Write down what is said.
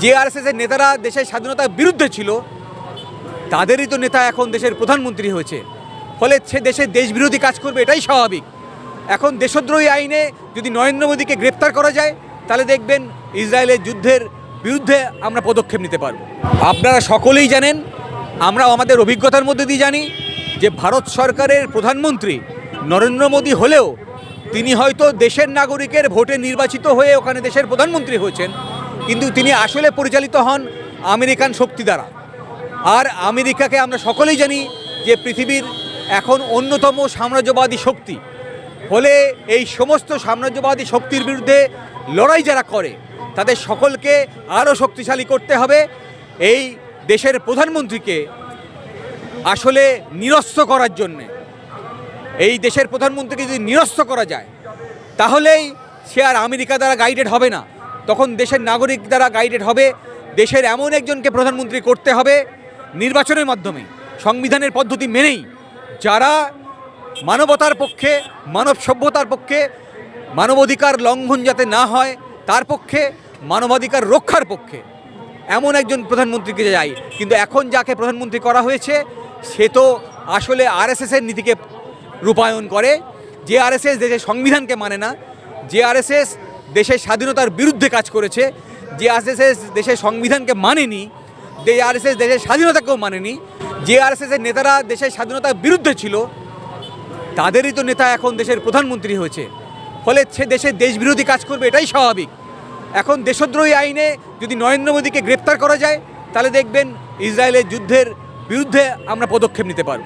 যে আরএসএস এর নেতারা দেশের স্বাধীনতার বিরুদ্ধে ছিল, তাদেরই তো নেতা এখন দেশের প্রধানমন্ত্রী হয়েছে। ফলে সে দেশের দেশবিরোধী কাজ করবে, এটাই স্বাভাবিক। এখন দেশদ্রোহী আইনে যদি নরেন্দ্র মোদীকে গ্রেপ্তার করা যায়, তাহলে দেখবেন ইসরায়েলের যুদ্ধের বিরুদ্ধে আমরা পদক্ষেপ নিতে পারব। আপনারা সকলেই জানেন আমরা আমাদের অভিজ্ঞতার মধ্যে দিয়ে জানি যে ভারত সরকারের প্রধানমন্ত্রী নরেন্দ্র মোদী হলেও তিনি হয়তো দেশের নাগরিকের ভোটে নির্বাচিত হয়ে ওখানে দেশের প্রধানমন্ত্রী হয়েছেন। কিন্তু তিনি আসলে পরিচালিত হন আমেরিকান শক্তি দ্বারা। আর আমেরিকাকে আমরা সকলেই জানি যে পৃথিবীর এখন অন্যতম সাম্রাজ্যবাদী শক্তি। ফলে এই সমস্ত সাম্রাজ্যবাদী শক্তির বিরুদ্ধে লড়াই যারা করে, তাদের সকলকে আরও শক্তিশালী করতে হবে। এই দেশের প্রধানমন্ত্রীকে আসলে নিরস্ত করার জন্যে। এই দেশের প্রধানমন্ত্রীকে যদি নিরস্ত করা যায়, তাহলেই সে আর আমেরিকা দ্বারা গাইডেড হবে না। তখন দেশের নাগরিক দ্বারা গাইডেড হবে, দেশের এমন একজনকে প্রধানমন্ত্রী করতে হবে নির্বাচনের মাধ্যমে, সংবিধানের পদ্ধতি মেনেই যারা মানবতার পক্ষে, মানব সভ্যতার পক্ষে, মানবাধিকার লঙ্ঘন যাতে না হয়, তার পক্ষে, মানবাধিকার রক্ষার পক্ষে এমন একজন প্রধানমন্ত্রীকে যাই কিন্তু এখন যাকে প্রধানমন্ত্রী করা হয়েছে, সে তো আসলে আরএসএসের নীতিকে রূপায়ণ করে। যে আরএসএস দেশের সংবিধানকে মানে না, যে আরএসএস দেশের স্বাধীনতার বিরুদ্ধে কাজ করেছে। যে আরএসএস দেশের সংবিধানকে মানেনি, যে আরএসএস দেশের স্বাধীনতাকেও মানেনি, যে আরএসএসের নেতারা দেশের স্বাধীনতার বিরুদ্ধে ছিল, তাদেরই তো নেতা এখন দেশের প্রধানমন্ত্রী হয়েছে। ফলে সে দেশের দেশবিরোধী কাজ করবে এটাই স্বাভাবিক। এখন দেশদ্রোহী আইনে যদি নরেন্দ্র মোদীকে গ্রেপ্তার করা যায়, তাহলে দেখবেন ইসরায়েলের যুদ্ধের বিরুদ্ধে আমরা পদক্ষেপ নিতে পারব।